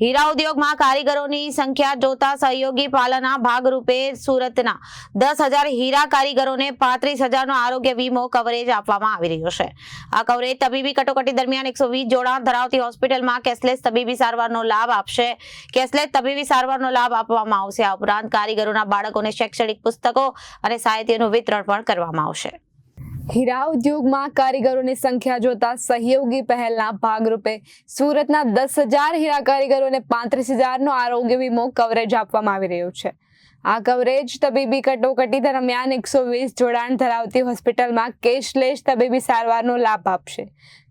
હીરા ઉદ્યોગમાં કારીગરોની સંખ્યા જોતા સહયોગી પાલનના ભાગરૂપે સુરતના દસ હજાર હીરા કારીગરોને પાંત્રીસ હજારનો આરોગ્ય વીમો કવરેજ આપવામાં આવી રહ્યો છે. આ કવરેજ તબીબી કટોકટી દરમિયાન એકસો વીસ જોડાણ ધરાવતી હોસ્પિટલમાં કેશલેસ તબીબી સારવારનો લાભ આપશે. કેશલેસ તબીબી સારવારનો લાભ આપવામાં આવશે. આ ઉપરાંત કારીગરોના બાળકોને શૈક્ષણિક પુસ્તકો અને સાહિત્યનું વિતરણ પણ કરવામાં આવશે. હીરા ઉદ્યોગમાં કારીગરોની સંખ્યા જોતા સહયોગી પહેલના ભાગરૂપે સુરતના દસ હજાર હીરા કારીગરોને પાંત્રીસ હજારનો આરોગ્ય વીમો કવરેજ આપવામાં આવી રહ્યો છે. આ કવરેજ તબીબી કટોકટી દરમિયાન એકસો વીસ જોડાણ ધરાવતી હોસ્પિટલમાં કેશલેસ તબીબી સારવારનો લાભ આપશે.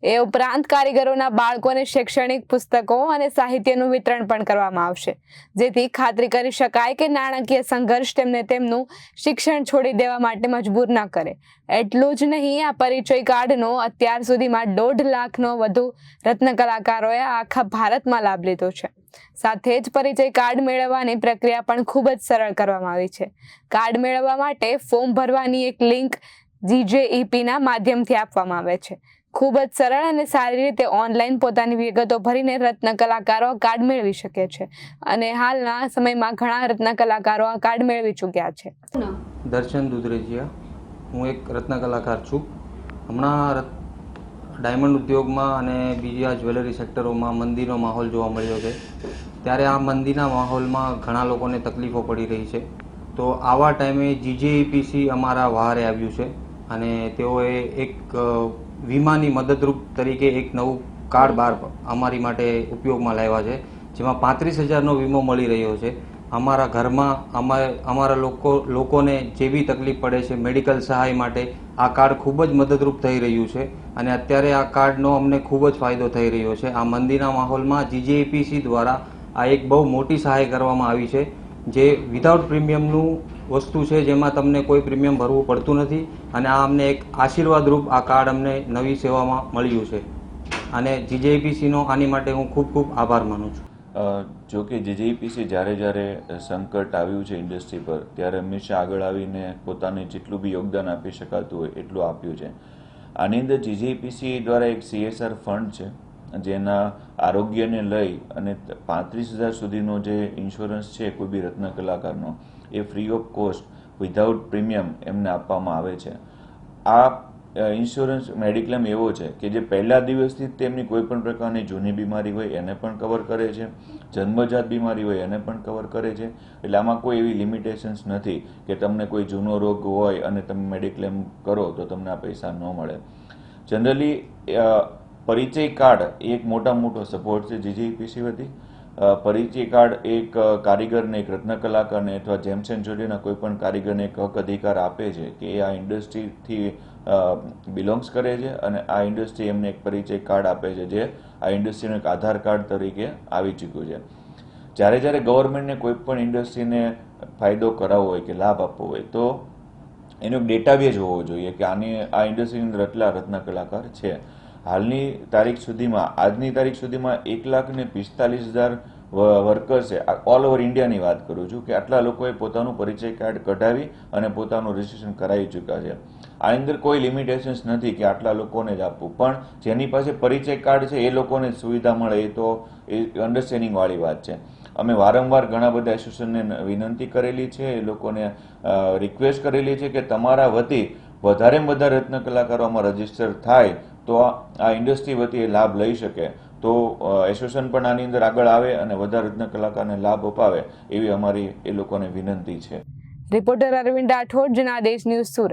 એ ઉપરાંત કારીગરોના બાળકોને શૈક્ષણિક પુસ્તકો અને સાહિત્યનું વિતરણ પણ કરવામાં આવશે. જેથી ખાતરી કરી શકાય કે નાણાકીય સંઘર્ષ તેમને તેમનું શિક્ષણ છોડી દેવા માટે મજબૂર ન કરે. એટલું જ નહીં, આ પરિચય કાર્ડનો અત્યાર સુધીમાં દોઢ લાખનો વધુ રત્ન કલાકારોએ આખા ભારતમાં લાભ લીધો છે. સાથે જ પરિચય કાર્ડ મેળવવાની પ્રક્રિયા પણ ખૂબ જ સરળ કરવામાં આવી છે. કાર્ડ મેળવવા માટે ફોર્મ ભરવાની એક લિંક જીજેઈપીના માધ્યમથી આપવામાં આવે છે. ખૂબ જ સરળ અને સારી રીતે ઓનલાઈન પોતાની વિગતો ભરીને રત્ન કલાકારો કાર્ડ મેળવી શકે છે. અને હાલના સમયમાં ઘણા રત્ન કલાકારો આ કાર્ડ મેળવી ચૂક્યા છે. દર્શન દુધરેજીયા. હું એક રત્ન કલાકાર છું. હમણાં ડાયમંડ ઉદ્યોગમાં અને બીજા જ્વેલરી સેક્ટરોમાં મંદીનો માહોલ જોવા મળ્યો છે. ત્યારે આ મંદીના માહોલમાં ઘણા લોકોને તકલીફો પડી રહી છે. તો આવા ટાઈમે જીજેઈપીસી અમારા વહારે આવ્યું છે અને તેઓએ એક વીમાની મદદરૂપ તરીકે એક નવું કાર્ડ બહાર અમારી માટે ઉપયોગમાં લાવ્યા છે, જેમાં પાંત્રીસ હજારનો વીમો મળી રહ્યો છે. અમારા ઘરમાં અમારે લોકો, લોકોને જે બી તકલીફ પડે છે મેડિકલ સહાય માટે આ કાર્ડ ખૂબ જ મદદરૂપ થઈ રહ્યું છે અને અત્યારે આ કાર્ડનો અમને ખૂબ જ ફાયદો થઈ રહ્યો છે. આ મંદીના માહોલમાં જીજેપીસી દ્વારા આ એક બહુ મોટી સહાય કરવામાં આવી છે, જે વિધાઉટ પ્રીમિયમનું વસ્તુ છે જેમાં તમને કોઈ પ્રીમિયમ ભરવું પડતું નથી અને આ અમને એક આશીર્વાદરૂપ આ કાર્ડ અમને નવી સેવામાં મળ્યું છે. અને જીજેપીસીનો આની માટે હું ખૂબ ખૂબ આભાર માનું છું. જો કે જેજેપીસી જ્યારે જ્યારે સંકટ આવ્યું છે ઇન્ડસ્ટ્રી પર, ત્યારે હંમેશા આગળ આવીને પોતાને જેટલું બી યોગદાન આપી શકાતું હોય એટલું આપ્યું છે. આની અંદર જીજેપીસી દ્વારા એક સીએસઆર ફંડ છે, જેના આરોગ્યને લઈ અને પાંત્રીસ હજાર સુધીનો જે ઇન્સ્યોરન્સ છે, કોઈ બી રત્ન કલાકારનો, એ free of cost without premium એમને આપવામાં આવે છે. આ ઇન્સ્યોરન્સ મેડિક્લેમ એવો છે કે જે પહેલા દિવસથી તેમની કોઈ પણ પ્રકારની જૂની બીમારી હોય એને પણ કવર કરે છે, જન્મજાત બીમારી હોય એને પણ કવર કરે છે. એટલે આમાં કોઈ એવી લિમિટેશન્સ નથી કે તમને કોઈ જૂનો રોગ હોય અને તમે મેડિક્લેમ કરો તો તમને આ પૈસા ન મળે. જનરલી પરિચય કાર્ડ એક મોટા મોટો સપોર્ટ છે. જીજીપીસી વતી પરિચય કાર્ડ એક કારીગરને એક રત્ન કલાકારને અથવા જેમ્સ એન્ડ કોઈ પણ કારીગરને એક હક અધિકાર આપે છે કે એ આ ઇન્ડસ્ટ્રીથી બિલોંગ્સ કરે છે અને આ ઇન્ડસ્ટ્રી એમને એક પરિચય કાર્ડ આપે છે જે આ ઇન્ડસ્ટ્રીનું એક આધાર કાર્ડ તરીકે આવી ચૂક્યું છે. જ્યારે જ્યારે ગવર્મેન્ટને કોઈ પણ ઇન્ડસ્ટ્રીને ફાયદો કરાવવો હોય કે લાભ આપવો હોય તો એનો ડેટાબેઝ હોવો જોઈએ કે આની, આ ઇન્ડસ્ટ્રીની અંદર એટલા રત્ન કલાકાર છે. હાલની તારીખ સુધીમાં, આજની તારીખ સુધીમાં એક લાખ ને પિસ્તાલીસ હજાર વર્કર્સે ઓલ ઓવર ઇન્ડિયાની વાત કરું છું કે આટલા લોકોએ પોતાનું પરિચય કાર્ડ કઢાવી અને પોતાનું રજીસ્ટ્રેશન કરાવી ચૂક્યા છે. આની અંદર કોઈ લિમિટેશન્સ નથી કે આટલા લોકોને જ આપવું. પણ જેની પાસે પરિચય કાર્ડ છે, એ લોકોને સુવિધા મળે, એ તો, એ અન્ડરસ્ટેન્ડિંગવાળી વાત છે. અમે વારંવાર ઘણા બધા એસોસિએશનને વિનંતી કરેલી છે, એ લોકોને રિક્વેસ્ટ કરેલી છે કે તમારા વતી વધારેમાં વધારે રત્ન કલાકારો આમાં રજિસ્ટર થાય તો આ ઇન્ડસ્ટ્રી વતી લાભ લઈ શકે. તો એસોસિએશન પણ આની અંદર આગળ આવે અને વધારે રત્ન કલાકારને લાભ અપાવે એવી અમારી એ લોકોને વિનંતી છે. Reporter Arvind Rathod, Janadesh news Surat.